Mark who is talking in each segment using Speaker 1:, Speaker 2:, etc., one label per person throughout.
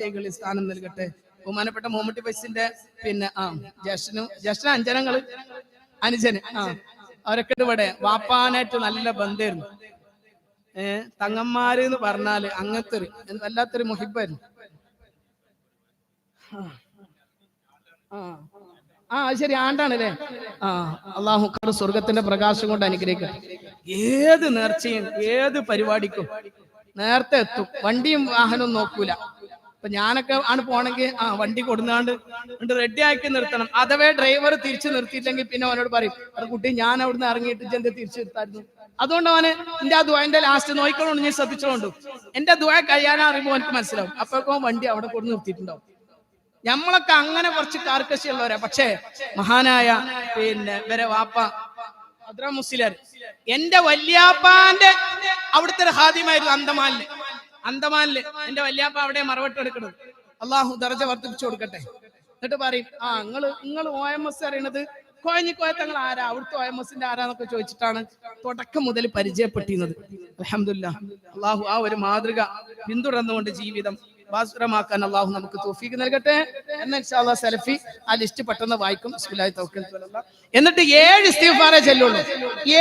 Speaker 1: വിജയികളിൽ സ്ഥാനം നൽകട്ടെ. ബഹുമാനപ്പെട്ട മുഹമ്മദ് ബസിന്റെ പിന്നെ ആ ജ്യേഷ്ഠനും ജ്യേഷ്ഠന അഞ്ജനങ്ങൾ അനുജന് ആ അവരൊക്കെ ഇവിടെ വാപ്പാനായിട്ട് നല്ല ബന്ധമായിരുന്നു ഏർ തങ്ങന്മാര് എന്ന് പറഞ്ഞാൽ അങ്ങനത്തെ ഒരു വല്ലാത്തൊരു മുഹിബായിരുന്നു. ആ. ശരി ആണ്ടാണല്ലേ? ആ അള്ളാഹു സ്വർഗത്തിന്റെ പ്രകാശം കൊണ്ട് അനുഗ്രഹിക്കും ഏത് നേർച്ചയും ഏത് പരിപാടിക്കും നേരത്തെ എത്തും. വണ്ടിയും വാഹനവും നോക്കൂല. ഇപ്പൊ ഞാനൊക്കെ ആണ് പോണെങ്കിൽ ആ വണ്ടി കൊടുന്നാണ്ട് എന്നിട്ട് റെഡി ആക്കി നിർത്തണം. അഥവാ ഡ്രൈവർ തിരിച്ചു നിർത്തിയില്ലെങ്കിൽ പിന്നെ അവനോട് പറയും അത് കുട്ടി ഞാൻ അവിടുന്ന് ഇറങ്ങിയിട്ട് ജന്ത തിരിച്ചു നിർത്തായിരുന്നു? അതുകൊണ്ട് അവന് എന്റെ ആ ദ്വായന്റെ ലാസ്റ്റ് നോയിക്കോളൂ ഞാൻ ശ്രദ്ധിച്ചോണ്ട് എന്റെ ദ്വായ കഴിയാനാ അറിയുമ്പോൾ എനിക്ക് മനസ്സിലാവും. അപ്പൊ വണ്ടി അവിടെ കൊണ്ട് നിർത്തിയിട്ടുണ്ടാവും. നമ്മളൊക്കെ അങ്ങനെ കുറച്ച് കാർക്കശിയുള്ളവരാ പക്ഷേ മഹാനായ പിന്നെ വരെ വാപ്പ മുസ്ലിർ എന്റെ വല്യാപ്പാന്റെ അവിടുത്തെ ഒരു ഹാദ്യമായിരുന്നു അന്തമാനിൽ എന്റെ വല്യാപ്പ അവിടെ മറവട്ട് എടുക്കണത്. അള്ളാഹു ദർജ വർദ്ധിപ്പിച്ചു കൊടുക്കട്ടെ. എന്നിട്ട് പറയും ആ നിങ്ങൾ നിങ്ങൾ ഒ എം എസ് അറിയണത് കോയഞ്ഞിക്കോയത്തങ്ങൾ ആരാ? അവിടുത്തെ ഒ എം എസിന്റെ ആരാന്നൊക്കെ ചോദിച്ചിട്ടാണ് തുടക്കം മുതൽ പരിചയപ്പെട്ടിരുന്നത്. അലഹമില്ല അള്ളാഹു ആ ഒരു മാതൃക പിന്തുടർന്നുകൊണ്ട് ജീവിതം ബാസുരമാക്കാൻ അള്ളാഹു നമുക്ക് തോഫീക്ക് നൽകട്ടെ എന്ന് ഇൻഷാല്ലാ സലഫി ആ ലിസ്റ്റ് പെട്ടെന്ന് വായിക്കും. ബിസ്മില്ലാഹി. എന്നിട്ട് ഏഴ് ഇസ്തിഗ്ഫാറേ ചെല്ലുള്ളൂ.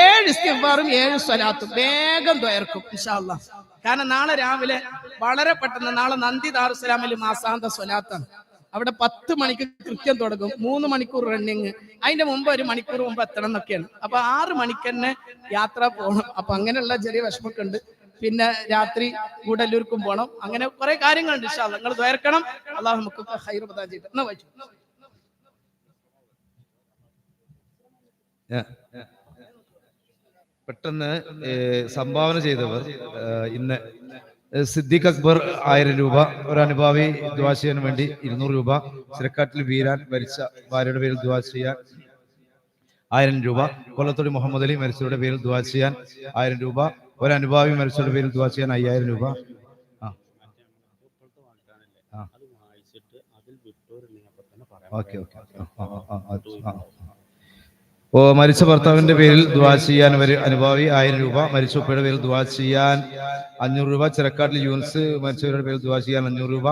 Speaker 1: ഏഴ് ഇസ്തിഗ്ഫാറും ഏഴ് സ്വലാത്തും വേഗം ദ്വയർക്കും ഇൻഷാല്ലാ കാരണം നാളെ രാവിലെ വളരെ പെട്ടെന്ന് നാളെ നന്ദി ദാറുസലാമിൽ മാസാന്ത സ്വലാത്താണ്. അവിടെ പത്ത് മണിക്ക് കൃത്യം തുടങ്ങും മൂന്ന് മണിക്കൂർ റണ്ണിങ് അതിന്റെ മുമ്പ് ഒരു മണിക്കൂർ മുമ്പ് എത്തണം എന്നൊക്കെയാണ്. അപ്പൊ ആറ് മണിക്ക് തന്നെ യാത്ര പോകണം അപ്പൊ അങ്ങനെയുള്ള ചെറിയ വിഷമൊക്കെ ഉണ്ട് പിന്നെ രാത്രി ഗൂഡല്ലൂർക്കും പോകണം അങ്ങനെ കുറെ കാര്യങ്ങളുണ്ട് അല്ലാ. നിങ്ങൾ ദ്വേർക്കണം അള്ളാഹു നമുക്ക് ഹൈർ ചെയ്തിട്ട് എന്നാ വായിച്ചു?
Speaker 2: പെട്ടെന്ന് സംഭാവന ചെയ്തവർ ഇന്ന് സിദ്ദിഖ് അക്ബർ ആയിരം രൂപ ഒരു അനുഭാവി ദ്വാ ചെയ്യാൻ വേണ്ടി ഇരുന്നൂറ് രൂപ ചിരക്കാട്ടിൽ വീരാൻ മരിച്ച ഭാര്യയുടെ പേരിൽ ദ്വാ ചെയ്യാൻ ആയിരം രൂപ കൊല്ലത്തൊടി മുഹമ്മദ് അലി മരിച്ചവരുടെ പേരിൽ ദ്വാ ചെയ്യാൻ ആയിരം രൂപ ഒരു അനുഭാവി മരിച്ചവരുടെ പേരിൽ ദ്വാ ചെയ്യാൻ അയ്യായിരം രൂപ. Okay okay. ആ, ആ, ആ, ആ, ആ. ഓ മരിച്ച ഭർത്താവിന്റെ പേരിൽ ദുവാ ചെയ്യാൻ ഒരു അനുഭാവി ആയിരം രൂപ. മരിച്ച ഉപ്പയുടെ പേരിൽ ദുവാ ചെയ്യാൻ അഞ്ഞൂറ് രൂപ. ചിരക്കാട്ടിൽ യൂൻസ് മരിച്ചവരുടെ പേരിൽ ദുവാ ചെയ്യാൻ അഞ്ഞൂറ് രൂപ.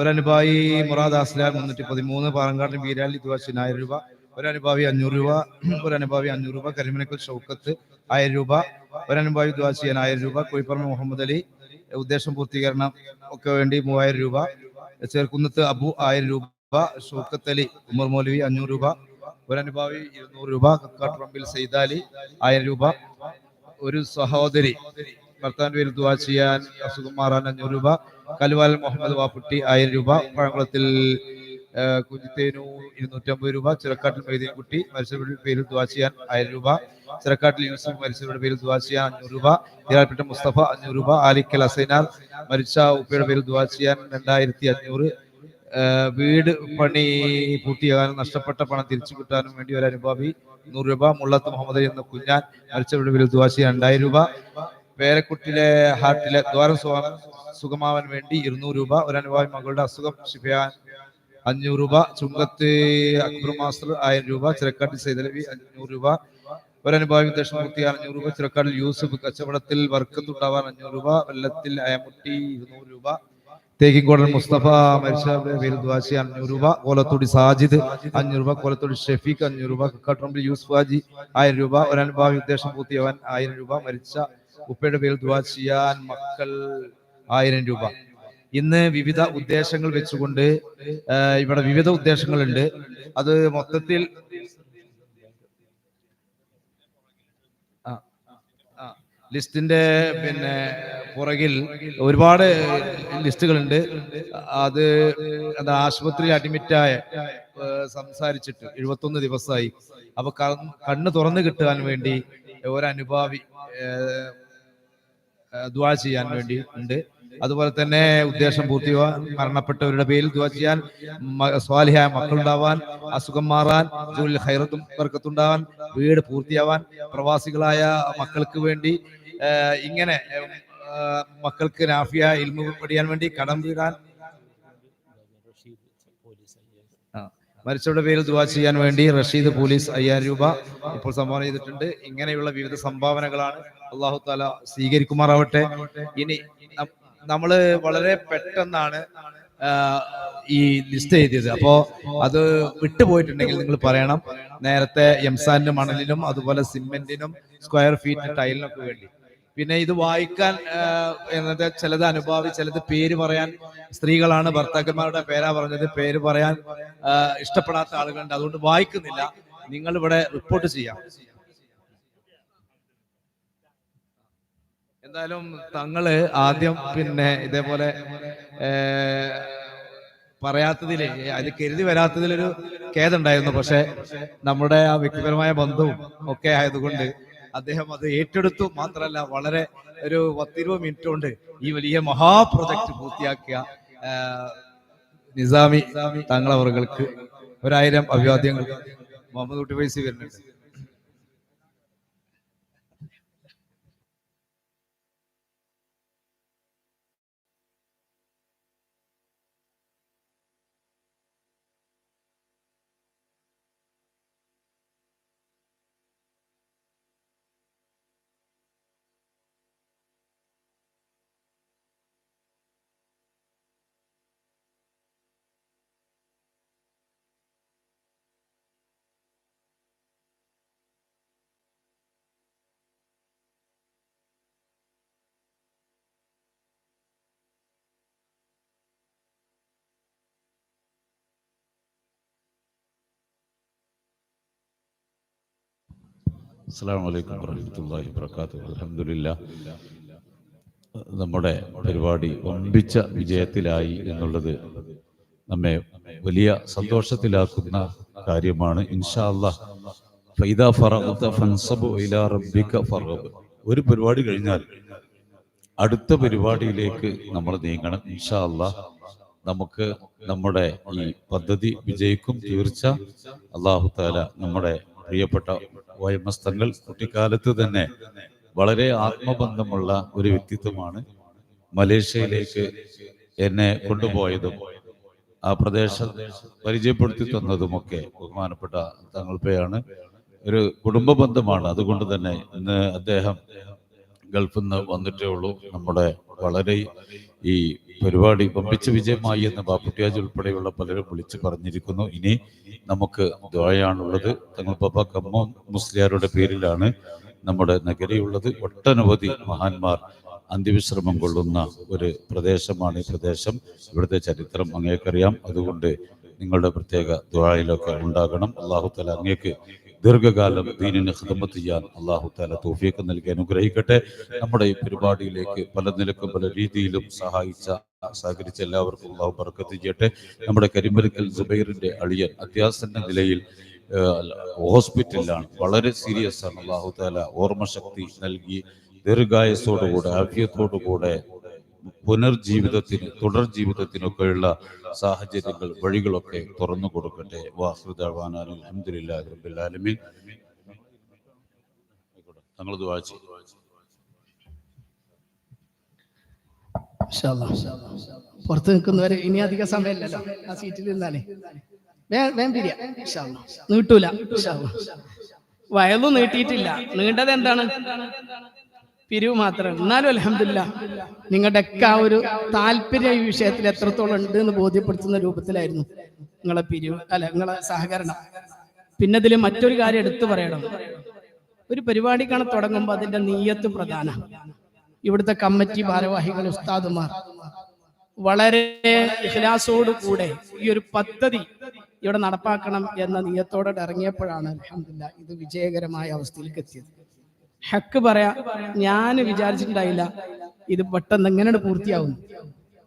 Speaker 2: ഒരനുഭാവി മുറാദ് ആസ്ലാൻ മുന്നൂറ്റി പതിമൂന്ന് പാറങ്കാട്ടിൽ ബീരാലി ദുവാ ചെയ്യാൻ ആയിരം രൂപ. ഒരനുഭാവി അഞ്ഞൂറ് രൂപ. ഒരനുഭാവി അഞ്ഞൂറ് രൂപ. കരിമനക്കൽ ഷൗക്കത്ത് ആയിരം രൂപ. ഒരനുഭാവി ദുവാ ചെയ്യാൻ ആയിരം രൂപ. കോഴിപ്പറമ്പ് മുഹമ്മദ് അലി ഉദ്ദേശം പൂർത്തീകരണം ഒക്കെ വേണ്ടി മൂവായിരം രൂപ. ചേർക്കുന്നത്ത് അബു ആയിരം രൂപ. ഷൗക്കത്ത് അലി ഉമർ മൗലവി അഞ്ഞൂറ് രൂപ. ഒരു അനുഭാവി ഇരുന്നൂറ് രൂപ കക്കാട്ടുറമ്പിൽ സെയ്താലി ആയിരം രൂപ. ഒരു സഹോദരി ഭർത്താവിന്റെ പേരിൽ ദുവാ ചെയ്യാൻ അസുഖം മാറാൻ അഞ്ഞൂറ് രൂപ. കലുവാൽ മുഹമ്മദ് വാപ്പുട്ടി ആയിരം രൂപ. പഴംകുളത്തിൽ കുഞ്ഞിത്തേനു ഇരുന്നൂറ്റമ്പത് രൂപ. ചിറക്കാട്ടിൽ മൈദീൻകുട്ടി മരിച്ചവരുടെ പേരിൽ ദുവാ ചെയ്യാൻ ആയിരം രൂപ. ചിറക്കാട്ടിൽ യൂസഫ് മരിച്ചവരുടെ പേരിൽ ദുവാ ചെയ്യാൻ അഞ്ഞൂറ് രൂപ. ഇരാൾപ്പെട്ട മുസ്തഫ അഞ്ഞൂറ് രൂപ. ആലിക്കൽ അസൈനാർ മരിച്ച ഉപ്പയുടെ പേരിൽ ദുവാ ചെയ്യാൻ രണ്ടായിരത്തി അഞ്ഞൂറ്. വീട് പണി പൂർത്തിയാകാനും നഷ്ടപ്പെട്ട പണം തിരിച്ചു കിട്ടാനും വേണ്ടി ഒരു അനുഭാവി നൂറ് രൂപ മുള്ളത്ത് മുഹമ്മദ് എന്ന കുഞ്ഞാൻ മരിച്ചവരുടെ പേരിൽ ദുവാശി രണ്ടായിരം രൂപ. പേരക്കുട്ടിലെ ഹാർട്ടിലെ ദ്വാരം സുഖം സുഖമാവാൻ വേണ്ടി ഇരുന്നൂറ് രൂപ. ഒരു അനുഭാവി മകളുടെ അസുഖം ശിഫയാൻ അഞ്ഞൂറ് രൂപ. ചുങ്കത്ത് അക്ബർ മാസ്റ്റർ ആയിരം രൂപ. ചിരക്കാട്ടിൽ സൈതലവി അഞ്ഞൂറ് രൂപ. ഒരു അനുഭാവി ദക്ഷിണമൂർത്തി അഞ്ഞൂറ് രൂപ. ചിറക്കാട്ടിൽ യൂസഫ് കച്ചവടത്തിൽ വർക്കത്തുണ്ടാവാൻ അഞ്ഞൂറ് രൂപ. വെള്ളത്തിൽ അയമുട്ടി ഇരുന്നൂറ് രൂപ. തേക്കിക്കോടൻ മുസ്തഫ ദ്വാശി അഞ്ഞൂറ് രൂപ കോലത്തോടി സാജിദ് അഞ്ഞൂറ് രൂപ കോലത്തോടി ഷെഫീഖ് അഞ്ഞൂറ് രൂപ കക്കാട്ടുറമ്പിൽ യൂസുഫ് ഹാജി ആയിരം രൂപ ഒരനുഭാവി ഉദ്ദേശം പൂർത്തിയാവാൻ ആയിരം രൂപ മരിച്ച ഉപ്പയുടെ പേരിൽ ദ്വാ ചെയ്യാൻ മക്കൾ ആയിരം രൂപ. ഇന്ന് വിവിധ ഉദ്ദേശങ്ങൾ വെച്ചുകൊണ്ട് ഇവിടെ വിവിധ ഉദ്ദേശങ്ങളുണ്ട്. അത് മൊത്തത്തിൽ ആ, ആ, ലിസ്റ്റിന്റെ പിന്നെ പുറകിൽ ഒരുപാട് ലിസ്റ്റുകളുണ്ട്. അത് എന്താ ആശുപത്രിയിൽ അഡ്മിറ്റായ സംസാരിച്ചിട്ട് എഴുപത്തൊന്ന് ദിവസമായി. അപ്പൊ കണ്ണ് തുറന്നു കിട്ടാൻ വേണ്ടി ഒരനുഭാവി ദുആ ചെയ്യാൻ വേണ്ടി ഉണ്ട്. അതുപോലെ തന്നെ ഉദ്ദേശം പൂർത്തി മരണപ്പെട്ടവരുടെ പേരിൽ ദുആ ചെയ്യാൻ സ്വാലിഹായ മക്കളുണ്ടാവാൻ അസുഖം മാറാൻ ജോലിയിൽ ഹൈറത്തും വർക്കത്തുണ്ടാവാൻ വീട് പൂർത്തിയാവാൻ പ്രവാസികളായ മക്കൾക്ക് വേണ്ടി ഇങ്ങനെ മക്കൾക്ക് നാഫിയ ഇൽമു പഠിക്കാൻ വേണ്ടി കടം വീടാൻ. മരിച്ചവരുടെ പേരിൽ ദുവാ ചെയ്യാൻ വേണ്ടി റഷീദ് പോലീസ് അയ്യായിരം രൂപ ഇപ്പോൾ സംഭാവന ചെയ്തിട്ടുണ്ട്. ഇങ്ങനെയുള്ള വിവിധ സംഭാവനകളാണ് അള്ളാഹു താല സ്വീകരിക്കുമാറാവട്ടെ. ഇനി നമ്മൾ വളരെ പെട്ടെന്നാണ് ഈ ലിസ്റ്റ് എഴുതിയത്. അപ്പോ അത് വിട്ടുപോയിട്ടുണ്ടെങ്കിൽ നിങ്ങൾ പറയണം. നേരത്തെ എംസാന്റെ മണലിനും അതുപോലെ സിമെന്റിനും സ്ക്വയർ ഫീറ്റ് ടൈലിനൊക്കെ വേണ്ടി. പിന്നെ ഇത് വായിക്കാൻ എന്നത് ചിലത് അനുഭാവി ചിലത് പേര് പറയാൻ സ്ത്രീകളാണ്. ഭർത്താക്കന്മാരുടെ പേരാ പറഞ്ഞത്. പേര് പറയാൻ ഇഷ്ടപ്പെടാത്ത ആളുകളുണ്ട്. അതുകൊണ്ട് വായിക്കുന്നില്ല. നിങ്ങൾ ഇവിടെ റിപ്പോർട്ട് ചെയ്യാം. എന്തായാലും തങ്ങൾ ആദ്യം പിന്നെ ഇതേപോലെ ഏർ, പറയാത്തതിൽ അത് കരുതി വരാത്തതിലൊരു ഖേദുണ്ടായിരുന്നു പക്ഷെ നമ്മുടെ ആ വ്യക്തിപരമായ ബന്ധവും ഒക്കെ ആയതുകൊണ്ട് അദ്ദേഹം അത് ഏറ്റെടുത്തു. മാത്രമല്ല വളരെ ഒരു പത്തിരുപത് മിനിറ്റ് കൊണ്ട് ഈ വലിയ മഹാ പ്രൊജക്ട് പൂർത്തിയാക്കിയ നിസാമി നിസാമി അവർക്ക് ഒരായിരം അഭിവാദ്യങ്ങൾ. മുഹമ്മദ് കുട്ടി വൈസി വരുന്നുണ്ട്.
Speaker 3: അസ്സാം വലൈക്കും വർഹമത്തല്ലാഹി വർക്കാത്തു അലഹമില്ല നമ്മുടെ പരിപാടി വമ്പിച്ച വിജയത്തിലായി എന്നുള്ളത് നമ്മെ വലിയ സന്തോഷത്തിലാക്കുന്ന കാര്യമാണ്. ഇൻഷാ ഒരു പരിപാടി കഴിഞ്ഞാൽ അടുത്ത പരിപാടിയിലേക്ക് നമ്മൾ നീങ്ങണം. ഇൻഷാ നമുക്ക് നമ്മുടെ ഈ പദ്ധതി വിജയിക്കും. തീർച്ച. അള്ളാഹു താല നമ്മുടെ പ്രിയപ്പെട്ട വയമസ്തങ്ങൾ കുട്ടിക്കാലത്ത് തന്നെ വളരെ ആത്മബന്ധമുള്ള ഒരു വ്യക്തിത്വമാണ് മലേഷ്യയിലേക്ക് എന്നെ കൊണ്ടുപോയതും. ആ പ്രദേശം പരിചയപ്പെടുത്തി തന്നതുമൊക്കെ ബഹുമാനപ്പെട്ട തങ്ങൾപ്പയാണ് ഒരു കുടുംബ ബന്ധമാണ്. അതുകൊണ്ട് തന്നെ ഇന്ന് അദ്ദേഹം ഗൾഫിൽ നിന്ന് വന്നിട്ടേ ഉള്ളൂ. നമ്മുടെ വളരെ ഈ പരിപാടി പമ്പിച്ച വിജയമായി എന്ന് ബാപ്പുട്ടിയാജ് ഉൾപ്പെടെയുള്ള പലരും വിളിച്ചു പറഞ്ഞിരിക്കുന്നു. ഇനി നമുക്ക് ദ്വായാണുള്ളത് തങ്ങൾ പപ്പ കമ്മ മുസ്ലിയാരുടെ പേരിലാണ് നമ്മുടെ നഗരിയുള്ളത്. ഒട്ടനവധി മഹാന്മാർ അന്ത്യവിശ്രമം കൊള്ളുന്ന ഒരു പ്രദേശമാണ് ഈ പ്രദേശം. ഇവിടുത്തെ ചരിത്രം അങ്ങേക്കറിയാം. അതുകൊണ്ട് നിങ്ങളുടെ പ്രത്യേക ദ്വായിലൊക്കെ ഉണ്ടാകണം. അള്ളാഹു തല അങ്ങേക്ക് ദീർഘകാലം ദീനിന് ഹിദമത്ത് ചെയ്യാൻ അള്ളാഹു താല തോഫിയൊക്കെ നൽകി അനുഗ്രഹിക്കട്ടെ. നമ്മുടെ ഈ പരിപാടിയിലേക്ക് പല നിലക്കും പല രീതിയിലും സഹായിച്ച സഹകരിച്ച എല്ലാവർക്കും അള്ളാഹു ബർക്കത്ത് ചെയ്യട്ടെ. നമ്മുടെ കരിമ്പലിക്കൽ സുബൈറിന്റെ അളിയൻ അത്യാസന്ന നിലയിൽ ഹോസ്പിറ്റലിലാണ്. വളരെ സീരിയസ് ആണ് അള്ളാഹു താല ഓർമ്മശക്തി നൽകി ദീർഘായസോടുകൂടെ ആഫ്യത്തോടുകൂടെ പുനർജീവിതത്തിന് തുടർ ജീവിതത്തിനൊക്കെയുള്ള സാഹചര്യങ്ങൾ വഴികളൊക്കെ തുറന്നു കൊടുക്കട്ടെ. വാഹൃദാൻ.
Speaker 1: പുറത്ത് നിൽക്കുന്നവരെ ഇനി അധികം സമയമില്ലല്ലോ. ആ സീറ്റിൽ നിന്നാലേ. വേ- പിരിയ. നീട്ടൂല. വയലു നീട്ടിയിട്ടില്ല. നീണ്ടത് എന്താണ്? പിരിവ് മാത്രം. എന്നാലും അലഹമില്ല നിങ്ങളുടെ ഒക്കെ ആ ഒരു താല്പര്യം ഈ വിഷയത്തിൽ എത്രത്തോളം ഉണ്ട് എന്ന് ബോധ്യപ്പെടുത്തുന്ന രൂപത്തിലായിരുന്നു നിങ്ങളെ പിരിവ് അല്ല നിങ്ങളെ സഹകരണം. പിന്നെ ഇതിൽ മറ്റൊരു കാര്യം എടുത്തു പറയണം. ഒരു പരിപാടി പരിപാടിക്കാണ് തുടങ്ങുമ്പോൾ അതിന്റെ നീയത്ത് പ്രധാന. ഇവിടുത്തെ കമ്മിറ്റി ഭാരവാഹികൾ ഉസ്താദുമാർ. വളരെ ഇഖ്ലാസോട് കൂടെ ഈ ഒരു പദ്ധതി ഇവിടെ നടപ്പാക്കണം എന്ന നീയത്തോടെ ഇറങ്ങിയപ്പോഴാണ് അലഹമില്ല ഇത് വിജയകരമായ അവസ്ഥയിലേക്ക് എത്തിയത്. ഹക്ക് പറയാ ഞാൻ വിചാരിച്ചിട്ടുണ്ടായില്ല. ഇത് പെട്ടെന്ന് എങ്ങനെയാണ് പൂർത്തിയാവുന്നു?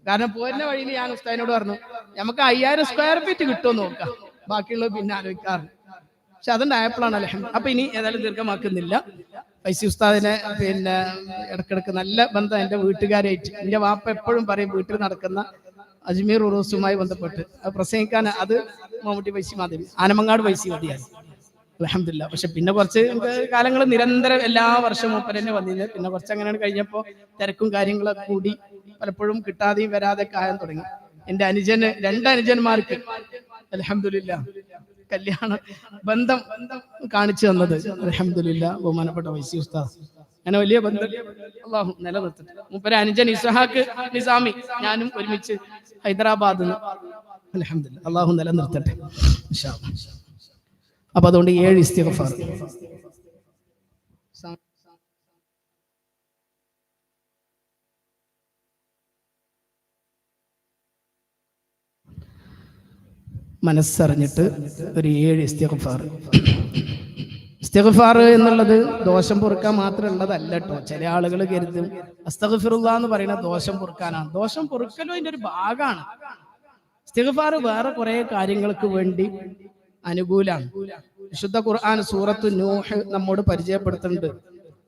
Speaker 1: കാരണം പോരുന്ന വഴിയിൽ ഞാൻ ഉസ്താദിനോട് പറഞ്ഞു നമുക്ക് അയ്യായിരം സ്ക്വയർ ഫീറ്റ് കിട്ടുമോ നോക്കാം ബാക്കിയുള്ളത് പിന്നെ ആലോചിക്കാറ് പക്ഷെ അതുണ്ടായപ്പോഴാണ് അലഹം അപ്പൊ ഇനി ഏതായാലും ദീർഘമാക്കുന്നില്ല. പൈസ ഉസ്താദിനെ പിന്നെ ഇടക്കിടക്ക് നല്ല ബന്ധം എന്റെ വീട്ടുകാരായിട്ട് എന്റെ വാപ്പ എപ്പോഴും പറയും വീട്ടിൽ നടക്കുന്ന അജ്മീർ ഉറൂസുമായി ബന്ധപ്പെട്ട്. പ്രസംഗിക്കാൻ അത് മമ്മൂട്ടി പൈസ മാതിരി ആനമങ്ങാട് പൈസ മതിയായി അലഹമില്ല പക്ഷെ പിന്നെ കുറച്ച് കാലങ്ങൾ നിരന്തരം എല്ലാ വർഷവും മൂപ്പർ തന്നെ വന്നിരുന്നത്. പിന്നെ കുറച്ച് അങ്ങനെയാണ് കഴിഞ്ഞപ്പോൾ തിരക്കും കാര്യങ്ങളൊക്കെ കൂടി പലപ്പോഴും കിട്ടാതെയും വരാതെ ആയാൻ തുടങ്ങി. എന്റെ അനുജന് രണ്ട് അനുജന്മാർക്ക് അലഹമില്ല കല്യാണ ബന്ധം കാണിച്ചു തന്നത്. അലഹമില്ല ബഹുമാനപ്പെട്ട വൈസി ഉസ്താദ്. അങ്ങനെ വലിയ ബന്ധം അള്ളാഹു നിലനിർത്തിട്ട്. മൂപ്പര് അനുജൻ ഇസ്ഹാക്ക് നിസാമി ഞാനും ഒരുമിച്ച് ഹൈദരാബാദ് അലഹമില്ല അള്ളാഹു നിലനിർത്തട്ടെ. അപ്പൊ അതുകൊണ്ട് ഏഴ് ഇസ്തിഗ്ഫാർ. മനസ്സറിഞ്ഞിട്ട് ഒരു ഏഴ് ഇസ്തിഗ്ഫാർ. ഇസ്തിഗ്ഫാർ എന്നുള്ളത് ദോഷം പൊറുക്കാൻ മാത്രം ഉള്ളതല്ല കേട്ടോ ചില ആളുകൾ കരുതും അസ്തഗ്ഫിറുള്ള എന്ന് പറയുന്നത് ദോഷം പൊറുക്കാനാണ്. ദോഷം പൊറുക്കലും അതിന്റെ ഒരു ഭാഗമാണ്. ഇസ്തിഗ്ഫാർ വേറെ കുറെ കാര്യങ്ങൾക്ക് വേണ്ടി അനുകൂലാണ് വിശുദ്ധ ഖുർആൻ സൂറത്ത് നൂഹ് നമ്മോട് പരിചയപ്പെടുത്തുന്നുണ്ട്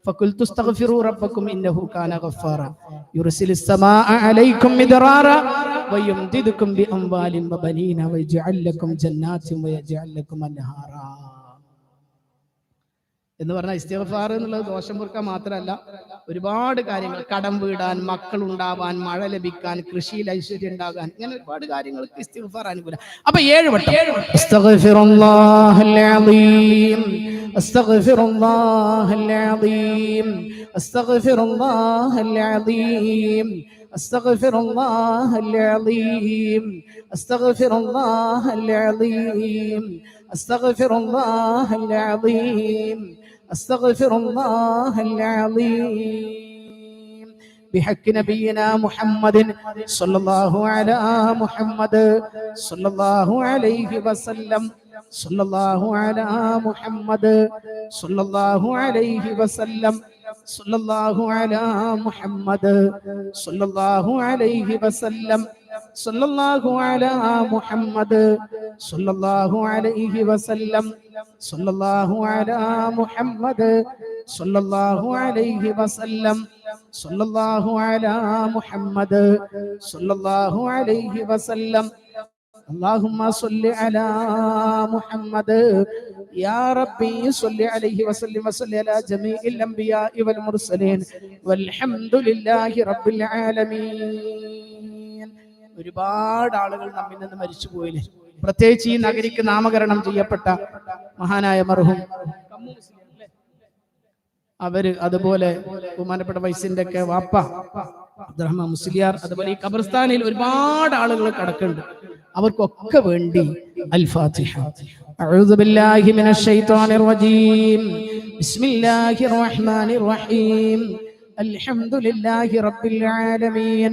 Speaker 1: فقلت استغفروا ربكم انه كان غفارا يرسل السماء عليكم مدرارا ويمددكم باموال وبنين ويجعل لكم جنات ويجعل لكم انهارا എന്ന് പറഞ്ഞാൽ ഇസ്തിഗ്ഫാർ എന്നുള്ളത് ദോഷം പൊറുക്കാൻ മാത്രമല്ല ഒരുപാട് കാര്യങ്ങൾ കടം വീടാൻ മക്കൾ ഉണ്ടാവാൻ മഴ ലഭിക്കാൻ കൃഷിയിൽ ഐശ്വര്യം ഉണ്ടാകാൻ ഇങ്ങനെ ഒരുപാട് കാര്യങ്ങൾക്ക് ഇസ്തിഗ്ഫാർ അനുകൂലം അപ്പൊ ഏഴ് വട്ടം അസ്തഗ്ഫിറുല്ലാഹൽ അലീം അസ്തഗ്ഫിറുല്ലാഹൽ അലീം അസ്തഗ്ഫിറുല്ലാഹൽ അലീം അസ്തഗ്ഫിറുല്ലാഹൽ അലീം അസ്തഗ്ഫിറുല്ലാഹൽ അലീം അസ്തഗ്ഫിറുല്ലാഹൽ അലീം أستغفر الله العظيم بحق نبينا محمد صلى الله على محمد صلى الله عليه وسلم صلى الله على محمد صلى الله عليه وسلم صلى الله على محمد صلى الله عليه وسلم صلى الله على محمد صلى الله عليه وسلم صلى الله على محمد صلى الله عليه وسلم صلى الله على محمد صلى الله عليه وسلم اللهم صل على محمد يا ربي صل عليه وسلم وصل على جميع الانبياء والمرسلين والحمد لله رب العالمين ഒരുപാട് ആളുകൾ നമ്മിൽ നിന്ന് മരിച്ചു പോയില്ലേ പ്രത്യേകിച്ച് ഈ നഗരിക്ക് നാമകരണം ചെയ്യപ്പെട്ട മഹാനായ മർഹൂം അവര് അതുപോലെ ബഹുമാനപ്പെട്ട വൈസിന്റെ ഒക്കെ വാപ്പ അബ്ദുറഹ്മാൻ മുസ്ലിയാർ അതുപോലെ ഈ ഖബർസ്ഥാനിൽ ഒരുപാട് ആളുകൾ കിടക്കുന്നുണ്ട് അവർക്കൊക്കെ വേണ്ടി അൽ ഫാത്തിഹ أعوذ بالله من الشيطان الرجيم بسم الله الرحمن الرحيم الحمد لله رب العالمين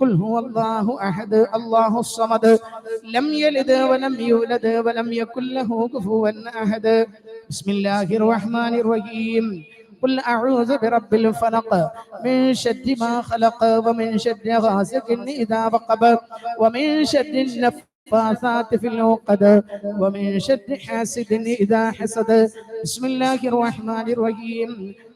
Speaker 1: قل هو الله أحد الله الصمد. لم يلد ولم يولد ولم يكن له كفوا أحد. بسم الله الرحمن الرحيم. قل أعوذ برب الفلق. من شر ما خلق ومن شر غاسق إذا وقب. ومن شر النفاثات في العقد. ومن شر حاسد إذا حسد. بسم الله الرحمن الرحيم.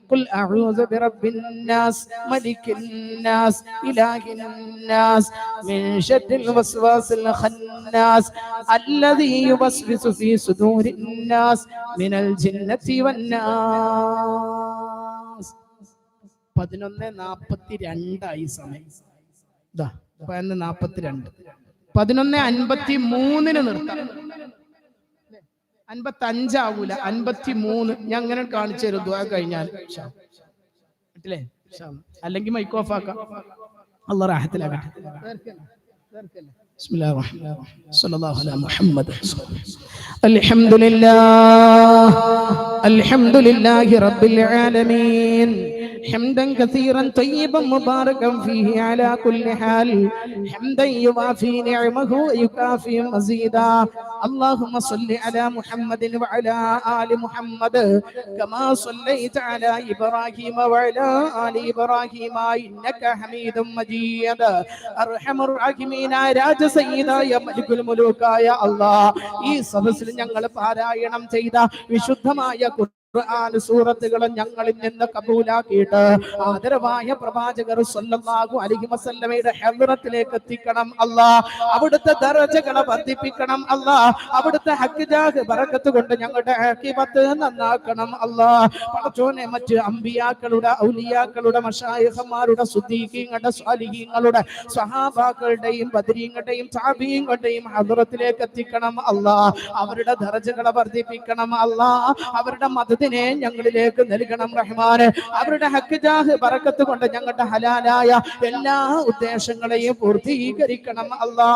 Speaker 1: قل أعوذ برب الناس ملك الناس إله الناس من شر الوسواس الخناس الذي يوسوس في صدور الناس من الجنة والناس പതിനൊന്ന് നാപ്പത്തി രണ്ടായി സമയം ഇതാ പതിനൊന്ന് നാപ്പത്തിരണ്ട് പതിനൊന്ന് അൻപത്തി മൂന്നിന് നിർത്താം അൻപത്തി അഞ്ചാവൂല അൻപത്തി മൂന്ന് ഞാൻ അങ്ങനെ കാണിച്ചു തരും ദ്വാ കഴിഞ്ഞാൽ കേട്ടില്ലേ അല്ലെങ്കിൽ മൈക്ക് ഓഫ് ആക്കാം അല്ല റാഹത്തിലാകട്ടെ بسم الله الرحمن الرحيم صلى الله على محمد الحمد لله الحمد لله رب العالمين حمدا كثيرا طيبا مباركا فيه على كل حال حمدا يوافي نعمه ويكافي مزيدا اللهم صل على محمد وعلى آل محمد كما صليت على إبراهيم وعلى آل إبراهيم إنك حميد مجيد أرحم الراحمين രാജ സയ്യിദായ മലിക്കുൽ മുലൂക്കായ അല്ലാഹ് ഈ സദസ്സിൽ ഞങ്ങൾ പാരായണം ചെയ്ത വിശുദ്ധമായ ഖുർആൻ സൂറത്തുകൾ ഞങ്ങളിൽ നിന്ന് കബൂലാക്കിയിട്ട് ആദരവായ പ്രവാചകർ സല്ലല്ലാഹു അലൈഹി വസല്ലമയുടെ ഹദ്റത്തിലേക്ക് എത്തിക്കണം അല്ലാ. അവിടുത്തെ ദറജകളെ വർദ്ധിപ്പിക്കണം അല്ലാ. അവിടുത്തെ ഹക്ജാഹ് ബറക്കത്ത് കൊണ്ട് ഞങ്ങളുടെ ഹക്കിമത്ത് നന്നാക്കണം അല്ലാ. പടച്ചോനെ മറ്റ് അമ്പിയാക്കളുടെ ഔലിയാക്കളുടെ മഷായഹന്മാരുടെ സുദ്ദീഖീങ്ങളുടെ സ്വാലിഹീങ്ങളുടെ സഹാബാക്കളുടെയും ബദരീങ്ങളുടെയും താബീങ്ങളുടെയും ഹദ്റത്തിലേക്ക് എത്തിക്കണം അല്ലാ. അവരുടെ ദറജകളെ വർദ്ധിപ്പിക്കണം അല്ലാ. അവരുടെ മതത്തിനെ ഞങ്ങളിലേക്ക് നൽകണം റഹ്മാന്. അവരുടെ ഹക്ക് ജാഹ് പറക്കത്ത് കൊണ്ട് ഞങ്ങളുടെ ഹലാലായ എല്ലാ ഉദ്ദേശങ്ങളെയും പൂർത്തീകരിക്കണം. അല്ലാ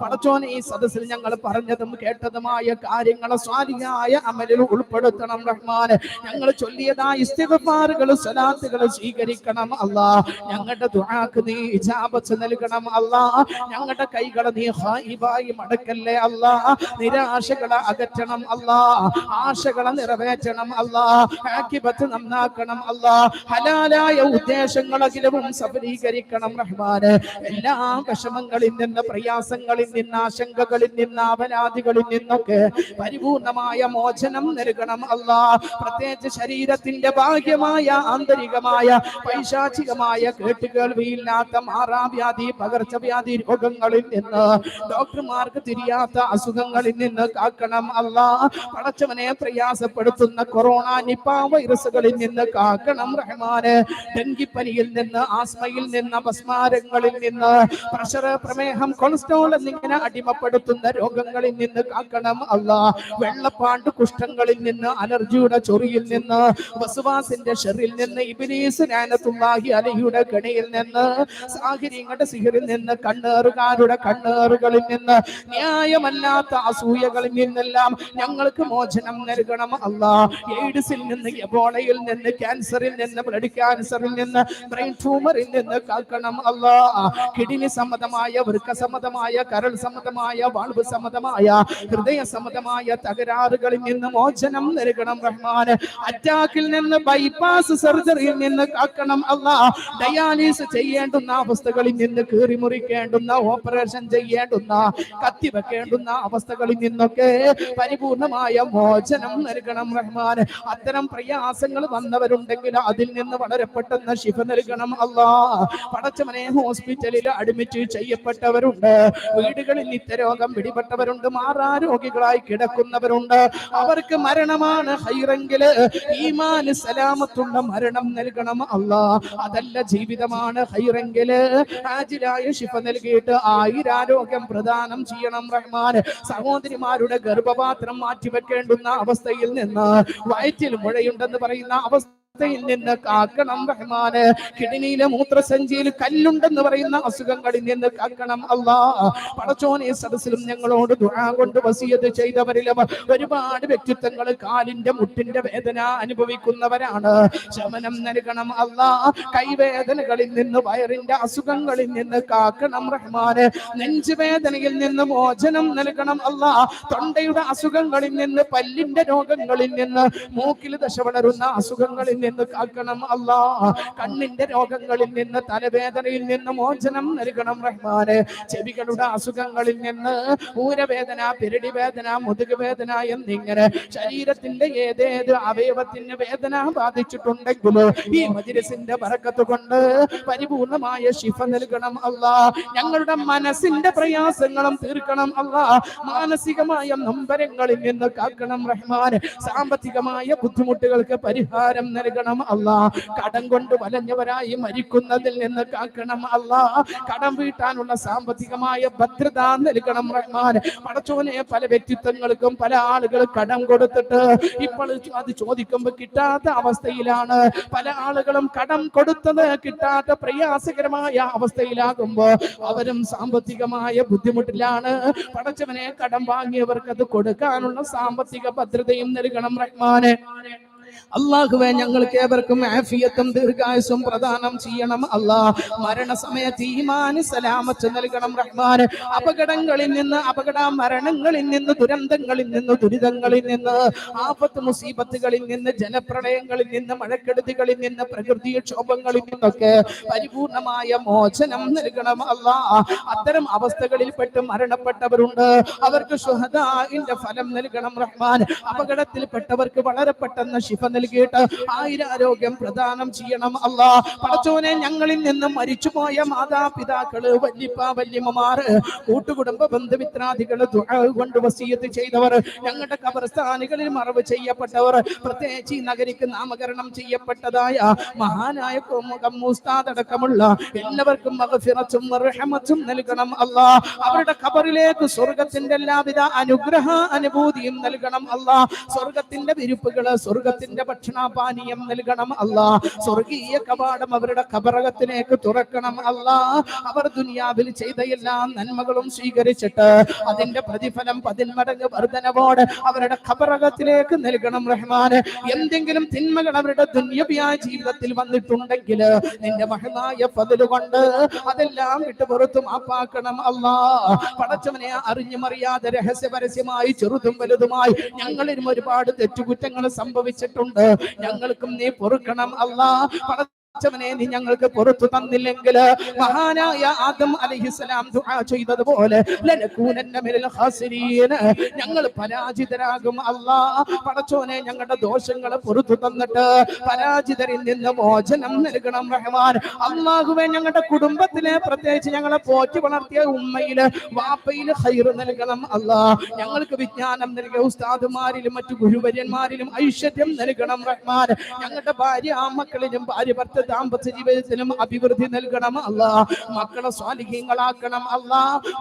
Speaker 1: പടച്ചോൻ ഈ സദസ്സിൽ ഞങ്ങൾ പറഞ്ഞതും കേട്ടതുമായ കാര്യങ്ങളെ സ്വാധീനായ അമലിൽ ഉൾപ്പെടുത്തണം റഹ്മാന്. ഞങ്ങൾ ചൊല്ലിയതായ ഇസ്തിഗ്ഫാറുകൾ സലാത്തുകൾ സ്വീകരിക്കണം. അല്ലാ ഞങ്ങളുടെ ദുആക്ക് നീ ഇജാബത്ത് നൽകണം. അല്ലാ ഞങ്ങളുടെ കൈകളെ നീ ഹായിബായി മടക്കല്ലേ. അല്ലാ നിരാശകളെ അകറ്റണം. അല്ലാ ആശകളെ നിറവേറ്റണം. അല്ലാ ആക്കിബത്ത് നന്നാക്കണം അല്ലാ. ഹലാലായ ഉദ്ദേശങ്ങളെങ്കിലും സഫലീകരിക്കണം റഹ്മാന്. എല്ലാ വിഷമങ്ങളിൽ നിന്ന് പ്രയാസങ്ങളിൽ നിന്ന് ആശങ്കകളിൽ നിന്ന് അപരാധികളിൽ നിന്നൊക്കെ പരിപൂർണമായ മോചനം നൽകണം അല്ലാ. പ്രത്യേകിച്ച് ശരീരത്തിന്റെ ബാഹ്യമായ ആന്തരികമായ പൈശാചികമായ കേട്ടുകേൾവിയില്ലാത്ത മാറാവ്യാധി പകർച്ചവ്യാധി രോഗങ്ങളിൽ നിന്ന് ഡോക്ടർമാർക്ക് തിരിയാത്ത അസുഖങ്ങളിൽ നിന്ന് കാക്കണം അല്ലാ. പടച്ചവനെ പ്രയാസപ്പെടുത്തുന്ന കൊറോണ നിപ്പ വൈറസുകളിൽ നിന്ന് കാക്കണം റഹ്മാന്. ഡെങ്കിപ്പനിയിൽ നിന്ന് ആസ്മയിൽ നിന്ന് അപസ്മാരങ്ങളിൽ നിന്ന് പ്രഷർ പ്രമേഹം കൊളസ്ട്രോൾ എന്നിങ്ങനെ അടിമപ്പെടുത്തുന്ന രോഗങ്ങളിൽ നിന്ന് കാക്കണം അല്ല വെള്ളപ്പാണ്ട് കുഷ്ഠങ്ങളിൽ നിന്ന് അലർജിയുടെ ചൊറിയിൽ നിന്ന് വസുവാസിന്റെ ഷെറിൽ നിന്ന് ഇബിലീസ് നാനത്തുള്ളാഹി അലിയുടെ കെണിയിൽ നിന്ന് സാഹിര്യങ്ങളുടെ സിഹറിൽ നിന്ന് കണ്ണേറുകാരുടെ കണ്ണേറുകളിൽ നിന്ന് ന്യായമല്ലാത്ത അസൂയകളിൽ നിന്നെല്ലാം ഞങ്ങൾക്ക് മോചനം നൽകണം അല്ലാ എയ്ഡ്സിൽ നിന്ന് എബോളയിൽ നിന്ന് ക്യാൻസറിൽ നിന്ന് ബ്ലഡ് ക്യാൻസറിൽ നിന്ന് ബ്രെയിൻ ട്യൂമറിൽ നിന്ന് കാക്കണം അല്ല. കിഡ്നി സംബന്ധമായ വൃക്ക സംബന്ധമായ കരൾ സംബന്ധമായ വാൾവ് സംബന്ധമായ ഹൃദയ സംബന്ധമായ തകരാറുകളിൽ നിന്ന് മോചനം നൽകണം റഹ്മാൻ അറ്റാക്കിൽ നിന്ന് ബൈപ്പാസ് സർജറിയിൽ നിന്ന് കാക്കണം അല്ല. ഡയാലിസ് ചെയ്യേണ്ടുന്ന അവസ്ഥകളിൽ നിന്ന് കീറി മുറിക്കേണ്ടുന്ന ഓപ്പറേഷൻ ചെയ്യേണ്ടുന്ന കത്തി വെക്കേണ്ടുന്ന അവസ്ഥകളിൽ നിന്നൊക്കെ പരിപൂർണമായ മോചനം നൽകണം റഹ്മാൻ അത്തരം പ്രയാസങ്ങൾ വന്നവരുണ്ടെങ്കിൽ അതിൽ നിന്ന് വളരെ പെട്ടെന്ന് ശിഫ നൽകണം അല്ലാ. പടച്ചവനെ ഹോസ്പിറ്റലിൽ അഡ്മിറ്റ് ചെയ്യപ്പെട്ടവരുണ്ട്. വീടുകളിൽ നിത്യരോഗം പിടിപെട്ടവരുണ്ട്. മാറാരോഗികളായി കിടക്കുന്നവരുണ്ട്. അവർക്ക് മരണമാണ് ഹൈറെങ്കിൽ ഈമാന് സലാമത്തുള്ള മരണം നൽകണം അല്ലാ. അതല്ല ജീവിതമാണ് ഹൈറെങ്കിൽ. ഹാജിലായ ശിഫ നൽകിയിട്ട് ആയിരാരോഗ്യം പ്രദാനം ചെയ്യണം റഹ്മാൻ. സഹോദരിമാരുടെ ഗർഭപാത്രം മാറ്റിവെക്കേണ്ടുന്ന അവസ്ഥയിൽ നിന്ന് വയറ്റിൽ മുഴയുണ്ടെന്ന് പറയുന്ന അവസ്ഥ യിൽ നിന്ന് കാക്കണം റഹ്മാന്. കിഡ്നിയിലെ മൂത്രസഞ്ചിയിൽ കല്ലുണ്ടെന്ന് പറയുന്ന അസുഖങ്ങളിൽ നിന്ന് കാക്കണം അല്ലാ പടച്ചോനെ സദസ്സിലും ഞങ്ങളോട് ദുആ കൊണ്ട് വസിയത്ത് ചെയ്തവരിലും ഒരുപാട് വ്യക്തിത്വങ്ങൾ കാലിന്റെ മുട്ടിന്റെ വേദന അനുഭവിക്കുന്നവരാണ്. ശമനം നൽകണം അല്ലാ കൈവേദനകളിൽ നിന്ന് വയറിന്റെ അസുഖങ്ങളിൽ നിന്ന് കാക്കണം റഹ്മാന്. നെഞ്ചുവേദനയിൽ നിന്ന് മോചനം നൽകണം അല്ലാ തൊണ്ടയുടെ അസുഖങ്ങളിൽ നിന്ന് പല്ലിന്റെ രോഗങ്ങളിൽ നിന്ന് മൂക്കിൽ ദശ വളരുന്ന അസുഖങ്ങളിൽ നിന്ന് കാക്കണം അല്ലാ. കണ്ണിന്റെ രോഗങ്ങളിൽ നിന്ന് തലവേദനയിൽ നിന്ന് മോചനം നൽകണം റഹ്മാന്. ചെവികളുടെ അസുഖങ്ങളിൽ നിന്ന് ഊരവേദന പെരടി വേദന മുതുക് വേദന എന്നിങ്ങനെ ശരീരത്തിന്റെ ഏതേത് അവയവത്തിന് വേദന ബാധിച്ചിട്ടുണ്ടെങ്കിലോ ഈ മജിരസിന്റെ പറക്കത്ത് കൊണ്ട് പരിപൂർണമായ ശിഫ നൽകണം അല്ലാ. ഞങ്ങളുടെ മനസ്സിന്റെ പ്രയാസങ്ങളും തീർക്കണം അല്ലാ. മാനസികമായ നമ്പരങ്ങളിൽ നിന്ന് കാക്കണം റഹ്മാൻ സാമ്പത്തികമായ ബുദ്ധിമുട്ടുകൾക്ക് പരിഹാരം നൽകണം അല്ലാ. കടം കൊണ്ട് വലഞ്ഞവരായി മരിക്കുന്നതിൽ നിന്ന് കാക്കണം അല്ലാ. കടം വീട്ടാനുള്ള സാമ്പത്തികമായ ഭദ്രത നൽകണം റഹ്മാൻ. പടച്ചോനെ പല വ്യക്തിത്വങ്ങൾക്കും പല ആളുകൾ കടം കൊടുത്തിട്ട് ഇപ്പോൾ അത് ചോദിക്കുമ്പോൾ കിട്ടാത്ത അവസ്ഥയിലാണ്. പല ആളുകളും കടം കൊടുത്തത് കിട്ടാത്ത പ്രയാസകരമായ അവസ്ഥയിലാകുമ്പോൾ അവരും സാമ്പത്തികമായ ബുദ്ധിമുട്ടിലാണ്. പടച്ചവനെ കടം വാങ്ങിയവർക്ക് അത് കൊടുക്കാനുള്ള സാമ്പത്തിക ഭദ്രതയും നൽകണം റഹ്മാന്. അള്ളാഹുവെ ഞങ്ങൾക്ക് ഏവർക്കും ആഫിയത്തും ദീർഘായുസും പ്രദാനം ചെയ്യണം അല്ലാ. മരണസമയത്ത് ഈമാന് സലാമത്ത് നൽകണം റഹ്മാൻ അപകടങ്ങളിൽ നിന്ന് അപകട മരണങ്ങളിൽ നിന്ന് ദുരന്തങ്ങളിൽ നിന്ന് ദുരിതങ്ങളിൽ നിന്ന് ആപത്ത് മുസീബത്തുകളിൽ നിന്ന് ജലപ്രളയങ്ങളിൽ നിന്ന് മഴക്കെടുതികളിൽ നിന്ന് പ്രകൃതിക്ഷോഭങ്ങളിൽ നിന്നൊക്കെ പരിപൂർണമായ മോചനം നൽകണം അല്ലാ. അത്തരം അവസ്ഥകളിൽപ്പെട്ട് മരണപ്പെട്ടവരുണ്ട്. അവർക്ക് ഫലം നൽകണം റഹ്മാൻ. അപകടത്തിൽപ്പെട്ടവർക്ക് വളരെ പെട്ടെന്ന് ശിഫ നൽകിയിട്ട് ആയിരാരോഗ്യം പ്രദാനം ചെയ്യണം അല്ലാ. പടച്ചോനെ ഞങ്ങളിൽ നിന്ന് മരിച്ചുപോയ മാതാപിതാക്കൾ വല്യപ്പ വല്യമ്മമാര് കൂട്ടുകുടുംബ ബന്ധുമിത്രാദികൾ ദുആ കൊണ്ട് വസീയത്ത് ചെയ്തവർ ഞങ്ങളുടെ കബർസ്ഥാനികളിൽ മറവ് ചെയ്യപ്പെട്ടവർ പ്രത്യേകിച്ച് ഈ നഗരിക്ക് നാമകരണം ചെയ്യപ്പെട്ടതായ മഹാനായ ഉസ്താദടക്കമുള്ള എല്ലാവർക്കും മകഫിറച്ചും റഹമത്തും നൽകണം അല്ലാ. അവരുടെ കബറിലേക്ക് സ്വർഗത്തിന്റെ എല്ലാവിധ അനുഗ്രഹ അനുഭൂതിയും നൽകണം അല്ലാ. സ്വർഗത്തിന്റെ വിരിപ്പുകൾ സ്വർഗത്തിന്റെ ഭക്ഷണപാനീയം നൽകണം അല്ല. സ്വർഗീയ കവാടം അവരുടെ കബറകത്തിലേക്ക് തുറക്കണം അല്ല. അവർ ദുനിയാവിൽ ചെയ്ത എല്ലാ നന്മകളും സ്വീകരിച്ചിട്ട് അതിന്റെ പ്രതിഫലം പതിന്മടങ്ങ് വർധനവോടെ അവരുടെ ഖബറകത്തിലേക്ക് നൽകണം റഹ്മാന്. എന്തെങ്കിലും തിന്മകൾ അവരുടെ ദുന്യവ്യായ ജീവിതത്തിൽ വന്നിട്ടുണ്ടെങ്കിൽ നിന്റെ മഹനായ പതിൽ അതെല്ലാം വിട്ട് പുറത്തു മാപ്പാക്കണം അല്ലാ. പടച്ചവനെ അറിഞ്ഞും അറിയാതെ രഹസ്യ പരസ്യമായി ചെറുതും വലുതുമായി ഞങ്ങളിലും ഒരുപാട് തെറ്റുകുറ്റങ്ങൾ സംഭവിച്ചിട്ടുണ്ട്. ഞങ്ങൾക്കും നീ പൊറുക്കണം അല്ലാ. പടച്ചവനെ നീ ഞങ്ങൾക്ക് പുറത്തു തന്നില്ലെങ്കിൽ മഹാനായ ആദം അലൈഹിസ്സലാം ദുആ ചെയ്തതുപോലെ ഞങ്ങൾ പരാജിതരാകും അള്ളാ പടച്ചോനെ ഞങ്ങളുടെ ദോഷങ്ങൾ പുറത്തു തന്നിട്ട് പരാജിതരിൽ നിന്ന് മോചനം നൽകണം റഹ്മാൻ. അള്ളാഹുവെ ഞങ്ങളുടെ കുടുംബത്തിലെ പ്രത്യേകിച്ച് ഞങ്ങളെ പോറ്റി വളർത്തിയ ഉമ്മയിൽ വാപ്പയിൽ ഹൈറ് നൽകണം അള്ളാ ഞങ്ങൾക്ക് വിജ്ഞാനം നൽകിയ ഉസ്താദുമാരിലും മറ്റു ഗുരുവര്യന്മാരിലും ഐശ്വര്യം നൽകണം റഹ്മാൻ. ഞങ്ങളുടെ ഭാര്യ മക്കളിലും ഭാര്യ ഭർത്ത ദാമ്പത്യ ജീവിതത്തിലും അഭിവൃദ്ധി നൽകണം അല്ല. മക്കളെ സ്വാലിഹ്യങ്ങളാക്കണം അല്ല.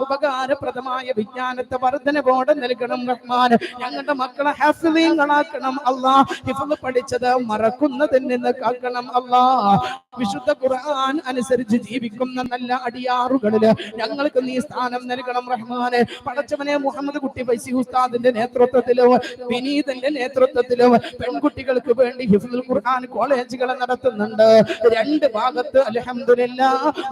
Speaker 1: ഉപകാരപ്രദമായ വിജ്ഞാനത്തെ വർധനവോടെ നൽകണം റഹ്മാൻ. ഞങ്ങളുടെ മക്കളെ ഹാഫിളീങ്ങളാക്കണം അല്ല. ഹിഫ്ള് പഠിച്ചത് മറക്കുന്നതിൽ നിന്ന് കാക്കണം അല്ല. വിശുദ്ധ ഖുർആൻ അനുസരിച്ച് ജീവിക്കുന്ന നല്ല അടിയാറുകളിൽ ഞങ്ങൾക്ക് നീ സ്ഥാനം നൽകണം റഹ്മാന് പടച്ചവനെ മുഹമ്മദ് കുട്ടി ഫൈസി ഉസ്താദിന്റെ നേതൃത്വത്തിലോ വിനീതന്റെ നേതൃത്വത്തിലോ പെൺകുട്ടികൾക്ക് വേണ്ടി ഹിഫുൽ ഖുർആൻ കോളേജുകളെ നടത്തുന്നുണ്ട്. രണ്ട് ഭാഗത്ത് അലഹമില്ല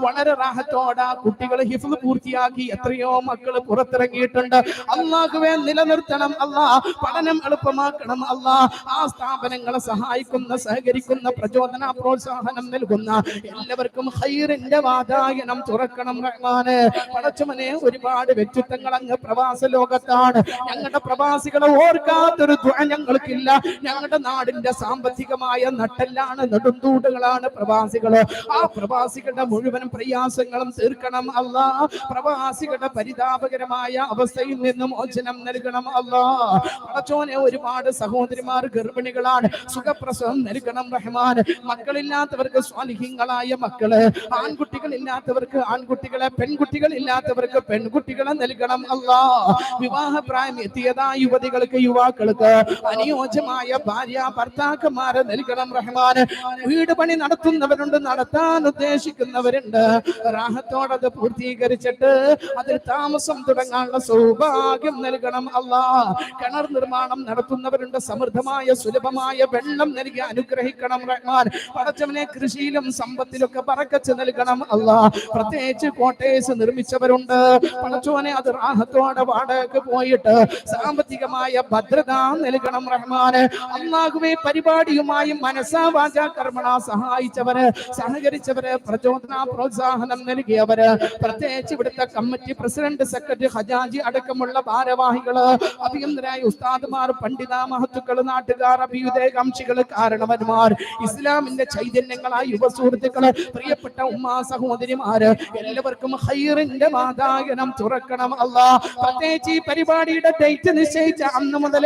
Speaker 1: വളരെ റാഹത്തോടെ കുട്ടികൾ ഹിഫ്ല് പൂർത്തിയാക്കി എത്രയോ മക്കൾ പുറത്തിറങ്ങിയിട്ടുണ്ട്. അള്ളാഹുവെ നിലനിർത്തണം അല്ലാ പഠനം എളുപ്പമാക്കണം അല്ലാ ആ സ്ഥാപനങ്ങളെ സഹായിക്കുന്ന സഹകരിക്കുന്ന പ്രചോദന പ്രോത്സാഹനം നൽകുന്ന എല്ലാവർക്കും ഹൈറിന്റെ വാതായനം തുറക്കണം റഹ്മാന്. പടച്ചുമനെ ഒരുപാട് വ്യക്തിത്വങ്ങൾ അങ്ങ് പ്രവാസ ലോകത്താണ്. ഞങ്ങളുടെ പ്രവാസികളെ ഓർക്കാത്തൊരു ദ്വ ഞങ്ങൾക്കില്ല. ഞങ്ങളുടെ നാടിന്റെ സാമ്പത്തികമായ നട്ടെല്ലാണ് നെടുന്തൂടുകളാണ് പ്രവാസികൾ ആ പ്രവാസികളുടെ മുഴുവൻ പ്രയാസങ്ങളും തീർക്കണം അല്ല. പ്രവാസികളുടെ പരിതാപകരമായ അവസ്ഥയിൽ നിന്നും മോചനം നൽകണം അല്ല. പടച്ചോനെ ഒരുപാട് സഹോദരിമാർ ഗർഭിണികളാണ്. സുഖപ്രസവം നൽകണം റഹ്മാൻ. മക്കളില്ലാത്തവർക്ക് സ്വാലിഹ്യങ്ങളായ മക്കൾ. ആൺകുട്ടികൾ ഇല്ലാത്തവർക്ക് ആൺകുട്ടികളെ പെൺകുട്ടികൾ ഇല്ലാത്തവർക്ക് പെൺകുട്ടികളെ നൽകണം അല്ലാ. വിവാഹപ്രായം എത്തിയതായ യുവതികൾക്ക് യുവാക്കൾക്ക്. അനുയോജ്യമായ ഭാര്യ ഭർത്താക്കന്മാരെ നൽകണം റഹ്മാൻ. വീട് പണി നടത്തുന്നവരുണ്ട് നടത്താൻ ഉദ്ദേശിക്കുന്നവരുണ്ട്. റാഹത്തോടത് പൂർത്തീകരിച്ചിട്ട് അതിൽ താമസം തുടങ്ങാനുള്ള സൗഭാഗ്യം നൽകണം അല്ലാ. കിണർ നിർമ്മാണം നടത്തുന്നവരുണ്ട് സമൃദ്ധമായ സുലഭമായ വെള്ളം നൽകി അനുഗ്രഹിക്കണം റഹ്മാൻ. പടച്ചവനെ കൃഷിയിലും സമ്പത്തിലൊക്കെ പറക്കച്ച് നൽകണം അല്ലാ. പ്രത്യേകിച്ച് കോട്ടേഴ്സ് നിർമ്മിച്ചവരുണ്ട്. പടച്ചോനെ അത് റാഹത്തോടെ വാടക പോയിട്ട് സാമ്പത്തികമായ ഭദ്രത നൽകണം റഹ്മാന്. അള്ളാഹുവെ പരിപാടിയുമായി മനസ്സാ വാച കർമ്മണ സഹായിച്ചവര് സഹകരിച്ചവര് പ്രചോദന പ്രോത്സാഹനം നൽകിയവര് പ്രത്യേകിച്ച് ഇവിടുത്തെ കമ്മിറ്റി പ്രസിഡന്റ് സെക്രട്ടറി ഹജാജി അടക്കമുള്ള ഭാരവാഹികൾ അഭിയന്തരായ ഉസ്താദുമാർ പണ്ഡിത മഹത്തുക്കൾ നാട്ടുകാർ അഭ്യുദയകാംക്ഷികൾ കാരണവന്മാർ ഇസ്ലാമിന്റെ ചൈതന്യങ്ങളായ യുവ സുഹൃത്തുക്കൾ പ്രിയപ്പെട്ട ഉമ്മാ സഹോദരിമാര് എല്ലാവർക്കും ഹൈറിന്റെ വാതായനം തുറക്കണം അല്ല. പ്രത്യേകിച്ച് ഈ പരിപാടിയുടെ ഡേറ്റ് നിശ്ചയിച്ച അന്ന് മുതൽ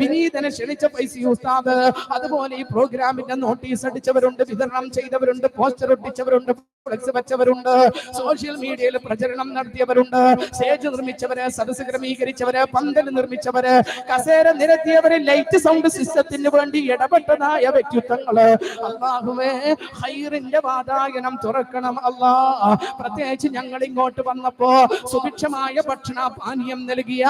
Speaker 1: വിനീതനെ ക്ഷണിച്ച പൈസ ഉസ്താദ് അതുപോലെ ഈ പ്രോഗ്രാമിന്റെ നോട്ടീസ് അടിച്ചവരുണ്ട് വിതരണം ചെയ്തവരുണ്ട് പോസ്റ്റർ ഒട്ടിച്ചവരുണ്ട് ഫ്ലെക്സ് വെച്ചവരുണ്ട് സോഷ്യൽ മീഡിയയിൽ പ്രചരണം നടത്തിയവരുണ്ട് സ്റ്റേജ് നിർമ്മിച്ചവര് സദസ് ക്രമീകരിച്ചവര് പന്തൽ നിർമ്മിച്ചവര് കസേര നിരത്തിയവര് ലൈറ്റ് സൗണ്ട് സിസ്റ്റത്തിന് വേണ്ടി ഇടപെട്ടതായ വ്യക്തിത്വങ്ങൾ. അള്ളാഹുവേ ഹൈറിന്റെ വാതായനം തുറക്കണം അല്ലാ. പ്രത്യേകിച്ച് ഞങ്ങൾ ഇങ്ങോട്ട് വന്നപ്പോ സുഭിക്ഷമായ ഭക്ഷണ പാനീയം നൽകിയ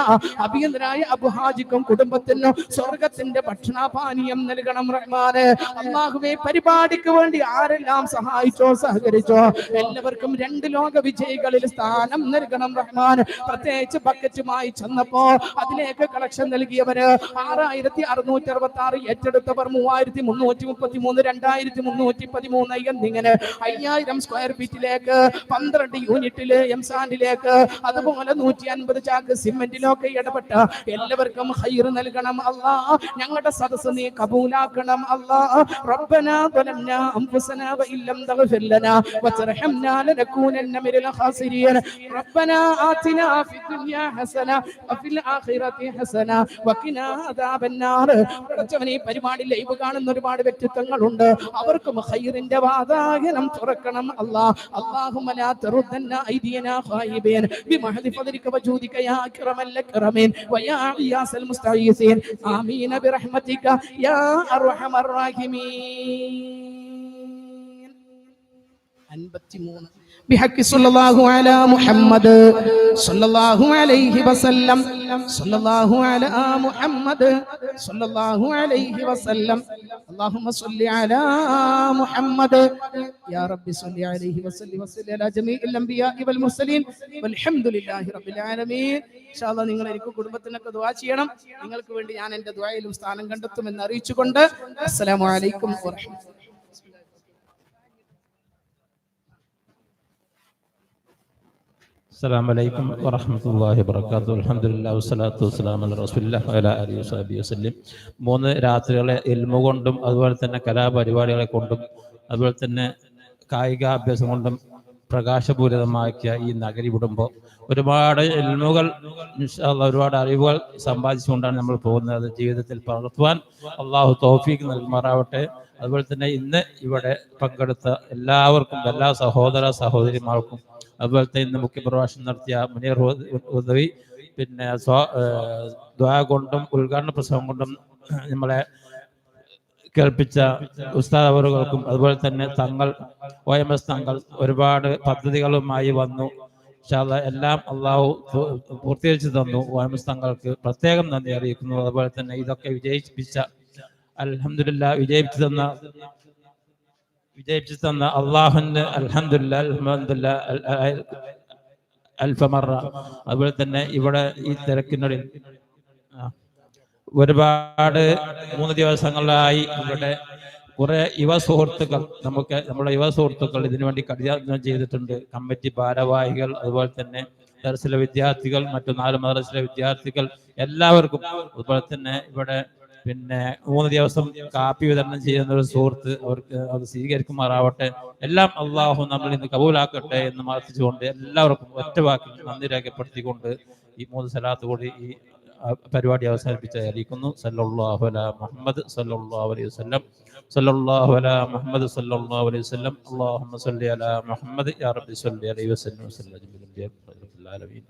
Speaker 1: അഭിയന്തരായ അബുഹാജിക്കും കുടുംബത്തിനും സ്വർഗത്തിന്റെ ഭക്ഷണ പാനീയം നൽകണം റഹ്മാന്. അള്ളാഹുവേ പരിപാടിക്ക് വേണ്ടി ആരെല്ലാം സഹായിച്ചോ സഹകരിച്ചോ എല്ലാവർക്കും രണ്ട് ലോക വിജയികളിൽ സ്ഥാനം നൽകണം റഹ്മാൻ പ്രത്യേകിച്ച് ബക്കറ്റുമായി ചെന്നപ്പോ അതിലേക്ക് കളക്ഷൻ നൽകിയവര് ആറായിരത്തി അറുന്നൂറ്റി അറുപത്തി ആറ് ഏറ്റെടുത്തവർ മൂവായിരത്തി മുന്നൂറ്റി മുപ്പത്തി മൂന്ന് രണ്ടായിരത്തി മുന്നൂറ്റി പതിമൂന്ന് എന്നിങ്ങനെ അയ്യായിരം സ്ക്വയർ ഫീറ്റിലേക്ക് പന്ത്രണ്ട് യൂണിറ്റില് എംസാനിലേക്ക് അതുപോലെ നൂറ്റി അൻപത് ചാക്ക് സിമെന്റിലൊക്കെ ഇടപെട്ട എല്ലാവർക്കും ഹൈർ നൽകണം അല്ലാ ഞങ്ങളുടെ സദസ്സ് നീ കബൂലാക്കണം അല്ലാ ربنا ظلمنا انفسنا وان لم تغفر لنا وترحمنا لنكونن من الخاسرين ربنا آتنا في الدنيا حسنه وفي الاخره حسنه وقنا عذاب النار പടച്ചവനെ ഈ പരിപാടി ലൈവ് കാണുന്ന ഒരുപാട് വ്യക്തിത്വങ്ങളുണ്ട് അവർക്കും ഹൈറിന്റെ വാതായനം തുറക്കണം അല്ലാ اللهم لا تردنا ايدينا خائبين بمحض فضلك وجودك يا اكرم الاكرمين ويا اعياس المستعيثين امين برحمتك يا ارحم الراحمين അൻപത്തിമൂന്ന്. ബിഹക്കി സല്ലല്ലാഹു അലാ മുഹമ്മദ് സല്ലല്ലാഹു അലൈഹി വസല്ലം. സല്ലല്ലാഹു അലാ മുഹമ്മദ് സല്ലല്ലാഹു അലൈഹി വസല്ലം. അല്ലാഹുമ്മ സല്ലി അലാ മുഹമ്മദ്. യാ റബ്ബി സല്ലി അലൈഹി വസല്ലി അലാ വൽ വൽഹംദുലില്ലാഹി റബ്ബിൽ ആലമീൻ. ഇൻഷാ അല്ലാഹ് നിങ്ങൾ എനിക്ക് കുടുംബത്തിനൊക്കെ ദുആ ചെയ്യണം. നിങ്ങൾക്ക് വേണ്ടി ഞാൻ എന്റെ ദുആയിലും സ്ഥാനം കണ്ടെത്തുമെന്ന് അറിയിച്ചുകൊണ്ട്. അസ്സലാമു അലൈക്കും വറഹ്മത്തുള്ളാഹി
Speaker 4: السلام عليكم ورحمة الله وبركاته الحمد لله والصلاة والسلام على رسول الله وعلى آله وصحبه وسلم മൂന്ന് രാത്രികളെ ഇൽമ കൊണ്ടും അതുപോലെ തന്നെ കലാപരിപാടികളെ കൊണ്ടും അതുപോലെ തന്നെ കായികാഭ്യാസം കൊണ്ടും പ്രകാശപൂരിതമാക്കിയ ഈ നഗരി വിടുമ്പോൾ ഒരുപാട് ഇൽമുകൾ ഇൻഷാ അല്ലാഹ് ഒരുപാട് അറിവുകൾ സമ്പാദിച്ചുകൊണ്ടാണ് നമ്മൾ പോകുന്നത് അത് ജീവിതത്തിൽ പകർത്തുവാൻ അള്ളാഹു തോഫീക്ക് നൽകുമാറാവട്ടെ അതുപോലെ തന്നെ ഇന്ന് ഇവിടെ പങ്കെടുത്ത എല്ലാവർക്കും എല്ലാ സഹോദര സഹോദരിമാർക്കും അതുപോലെ തന്നെ ഇന്ന് മുഖ്യപ്രഭാഷണം നടത്തിയ മുനീർ ഉദവി പിന്നെ ദ്വാ കൊണ്ടും ഉദ്ഘാടന പ്രസംഗം കൊണ്ടും നമ്മളെ കേൾപ്പിച്ച ഉസ്താദ് അവറുകൾക്കും അതുപോലെ തന്നെ തങ്ങൾ ഒ എം എസ് തങ്ങൾ ഒരുപാട് പദ്ധതികളുമായി വന്നു. ഇൻഷാ അല്ലാ എല്ലാം അള്ളാഹു പൂർത്തീകരിച്ചു തന്നു. ഒ എം എസ് തങ്ങൾക്ക് പ്രത്യേകം നന്ദി അറിയിക്കുന്നു. അതുപോലെ തന്നെ ഇതൊക്കെ വിജയിപ്പിച്ച അലഹമില്ല വിജയിപ്പിച്ചു തന്ന വിജയിപ്പിച്ചു തന്ന അള്ളാഹുന്റെ അൽഹംദുലില്ലാ അൽഹംദുലില്ലാ അൽ- അൽ- അൽഫമറ. അതുപോലെ തന്നെ ഇവിടെ ഈ തിരക്കിനുള്ളിൽ ഒരുപാട് മൂന്ന് ദിവസങ്ങളിലായി ഇവിടെ കുറെ യുവ സുഹൃത്തുക്കൾ നമുക്ക് നമ്മുടെ യുവ സുഹൃത്തുക്കൾ ഇതിനു വേണ്ടി കഠിനാധ്വാനം ചെയ്തിട്ടുണ്ട്. കമ്മിറ്റി ഭാരവാഹികൾ അതുപോലെ തന്നെ ദർശന വിദ്യാർത്ഥികൾ മറ്റു നാല് മദ്രസിലെ വിദ്യാർത്ഥികൾ എല്ലാവർക്കും. അതുപോലെ തന്നെ ഇവിടെ പിന്നെ മൂന്ന് ദിവസം കാപ്പി വിതരണം ചെയ്യുന്ന ഒരു സുഹൃത്ത് അവർക്ക് അത് സ്വീകരിക്കുമാറാവട്ടെ. എല്ലാം അള്ളാഹു നമ്മൾ ഇന്ന് കബൂലാക്കട്ടെ എന്ന് പ്രാർത്ഥിച്ചുകൊണ്ട് എല്ലാവർക്കും ഒറ്റ വാക്കിൽ നന്ദി രേഖപ്പെടുത്തിക്കൊണ്ട് ഈ മൂന്ന് സ്ഥലത്ത് കൂടി ഈ പരിപാടി അവസാനിപ്പിച്ചായിരിക്കുന്നു സല്ലല്ലാഹു അലാ മുഹമ്മദ് സല്ലല്ലാഹു അലൈഹി വസല്ലം. സല്ലല്ലാഹു അലാ മുഹമ്മദ് സല്ലല്ലാഹു അലൈഹി വസല്ലം. അല്ലാഹുമ്മ അലാ മുഹമ്മദ്. യാ റബ്ബി സല്ലി അലൈഹി വസല്ലം വസല്ലം അജ്മഈൻ. ആലമീൻ.